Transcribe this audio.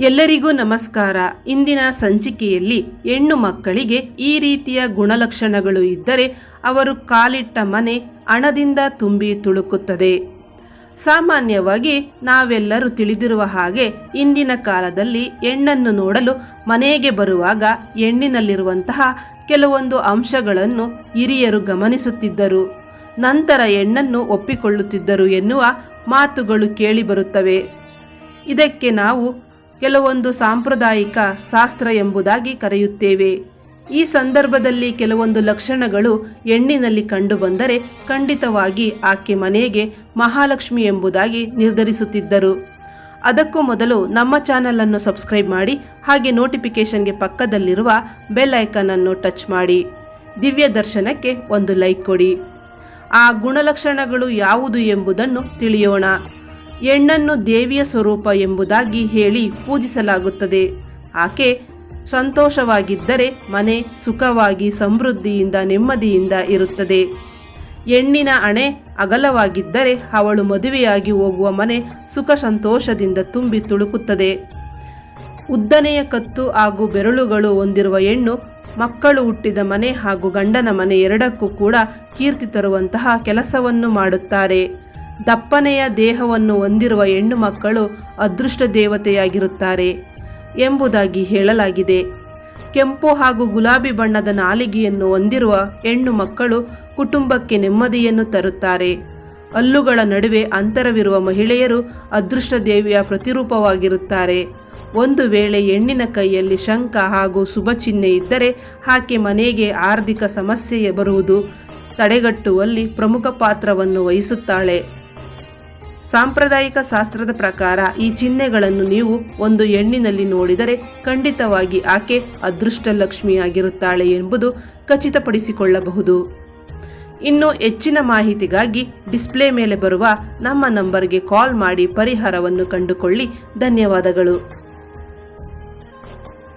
ಎಲ್ಲರಿಗೂ ನಮಸ್ಕಾರ. ಇಂದಿನ ಸಂಚಿಕೆಯಲ್ಲಿ ಹೆಣ್ಣು ಮಕ್ಕಳಿಗೆ ಈ ರೀತಿಯ ಗುಣಲಕ್ಷಣಗಳು ಇದ್ದರೆ ಅವರು ಕಾಲಿಟ್ಟ ಮನೆ ಹಣದಿಂದ ತುಂಬಿ ತುಳುಕುತ್ತದೆ. ಸಾಮಾನ್ಯವಾಗಿ ನಾವೆಲ್ಲರೂ ತಿಳಿದಿರುವ ಹಾಗೆ ಇಂದಿನ ಕಾಲದಲ್ಲಿ ಹೆಣ್ಣನ್ನು ನೋಡಲು ಮನೆಗೆ ಬರುವಾಗ ಹೆಣ್ಣಿನಲ್ಲಿರುವಂತಹ ಕೆಲವೊಂದು ಅಂಶಗಳನ್ನು ಹಿರಿಯರು ಗಮನಿಸುತ್ತಿದ್ದರು. ನಂತರ ಹೆಣ್ಣನ್ನು ಒಪ್ಪಿಕೊಳ್ಳುತ್ತಿದ್ದರು ಎನ್ನುವ ಮಾತುಗಳು ಕೇಳಿಬರುತ್ತವೆ ಇದಕ್ಕೆ ನಾವು ಕೆಲವೊಂದು ಸಾಂಪ್ರದಾಯಿಕ ಶಾಸ್ತ್ರ ಎಂಬುದಾಗಿ ಕರೆಯುತ್ತೇವೆ. ಈ ಸಂದರ್ಭದಲ್ಲಿ ಕೆಲವೊಂದು ಲಕ್ಷಣಗಳು ಹೆಣ್ಣಿನಲ್ಲಿ ಕಂಡುಬಂದರೆ ಖಂಡಿತವಾಗಿ ಆಕೆ ಮನೆಗೆ ಮಹಾಲಕ್ಷ್ಮಿ ಎಂಬುದಾಗಿ ನಿರ್ಧರಿಸುತ್ತಿದ್ದರು. ಅದಕ್ಕೂ ಮೊದಲು ನಮ್ಮ ಚಾನಲನ್ನು ಸಬ್ಸ್ಕ್ರೈಬ್ ಮಾಡಿ, ಹಾಗೆ ನೋಟಿಫಿಕೇಷನ್ಗೆ ಪಕ್ಕದಲ್ಲಿರುವ ಬೆಲ್ ಐಕನನ್ನು ಟಚ್ ಮಾಡಿ. ದಿವ್ಯ ದರ್ಶನಕ್ಕೆ ಒಂದು ಲೈಕ್ ಕೊಡಿ. ಆ ಗುಣಲಕ್ಷಣಗಳು ಯಾವುದು ಎಂಬುದನ್ನು ತಿಳಿಯೋಣ. ಹೆಣ್ಣನ್ನು ದೇವಿಯ ಸ್ವರೂಪ ಎಂಬುದಾಗಿ ಹೇಳಿ ಪೂಜಿಸಲಾಗುತ್ತದೆ. ಆಕೆ ಸಂತೋಷವಾಗಿದ್ದರೆ ಮನೆ ಸುಖವಾಗಿ ಸಮೃದ್ಧಿಯಿಂದ ನೆಮ್ಮದಿಯಿಂದ ಇರುತ್ತದೆ. ಹೆಣ್ಣಿನ ಅಣೆ ಅಗಲವಾಗಿದ್ದರೆ ಅವಳು ಮದುವೆಯಾಗಿ ಹೋಗುವ ಮನೆ ಸುಖ ಸಂತೋಷದಿಂದ ತುಂಬಿ ತುಳುಕುತ್ತದೆ. ಉದ್ದನೆಯ ಕತ್ತು ಹಾಗೂ ಬೆರಳುಗಳು ಹೊಂದಿರುವ ಹೆಣ್ಣು ಮಕ್ಕಳು ಹುಟ್ಟಿದ ಮನೆ ಹಾಗೂ ಗಂಡನ ಮನೆ ಎರಡಕ್ಕೂ ಕೂಡ ಕೀರ್ತಿ ತರುವಂತಹ ಕೆಲಸವನ್ನು ಮಾಡುತ್ತಾರೆ. ದಪ್ಪನೆಯ ದೇಹವನ್ನು ಹೊಂದಿರುವ ಹೆಣ್ಣು ಮಕ್ಕಳು ಅದೃಷ್ಟ ದೇವತೆಯಾಗಿರುತ್ತಾರೆ ಎಂಬುದಾಗಿ ಹೇಳಲಾಗಿದೆ. ಕೆಂಪು ಹಾಗೂ ಗುಲಾಬಿ ಬಣ್ಣದ ನಾಲಿಗೆಯನ್ನು ಹೊಂದಿರುವ ಹೆಣ್ಣು ಮಕ್ಕಳು ಕುಟುಂಬಕ್ಕೆ ನೆಮ್ಮದಿಯನ್ನು ತರುತ್ತಾರೆ. ಹಲ್ಲುಗಳ ನಡುವೆ ಅಂತರವಿರುವ ಮಹಿಳೆಯರು ಅದೃಷ್ಟ ದೇವಿಯ ಪ್ರತಿರೂಪವಾಗಿರುತ್ತಾರೆ. ಒಂದು ವೇಳೆ ಹೆಣ್ಣಿನ ಕೈಯಲ್ಲಿ ಶಂಖ ಹಾಗೂ ಶುಭ ಚಿಹ್ನೆ ಇದ್ದರೆ ಆಕೆ ಮನೆಗೆ ಆರ್ಥಿಕ ಸಮಸ್ಯೆ ಬರುವುದು ತಡೆಗಟ್ಟುವಲ್ಲಿ ಪ್ರಮುಖ ಪಾತ್ರವನ್ನು ವಹಿಸುತ್ತಾಳೆ. ಸಾಂಪ್ರದಾಯಿಕ ಶಾಸ್ತ್ರದ ಪ್ರಕಾರ ಈ ಚಿಹ್ನೆಗಳನ್ನು ನೀವು ಒಂದು ಹೆಣ್ಣಿನಲ್ಲಿ ನೋಡಿದರೆ ಖಂಡಿತವಾಗಿ ಆಕೆ ಅದೃಷ್ಟ ಲಕ್ಷ್ಮಿಯಾಗಿರುತ್ತಾಳೆ ಎಂಬುದು ಖಚಿತಪಡಿಸಿಕೊಳ್ಳಬಹುದು. ಇನ್ನು ಹೆಚ್ಚಿನ ಮಾಹಿತಿಗಾಗಿ ಡಿಸ್ಪ್ಲೇ ಮೇಲೆ ಬರುವ ನಮ್ಮ ನಂಬರ್ಗೆ ಕಾಲ್ ಮಾಡಿ ಪರಿಹಾರವನ್ನು ಕಂಡುಕೊಳ್ಳಿ. ಧನ್ಯವಾದಗಳು.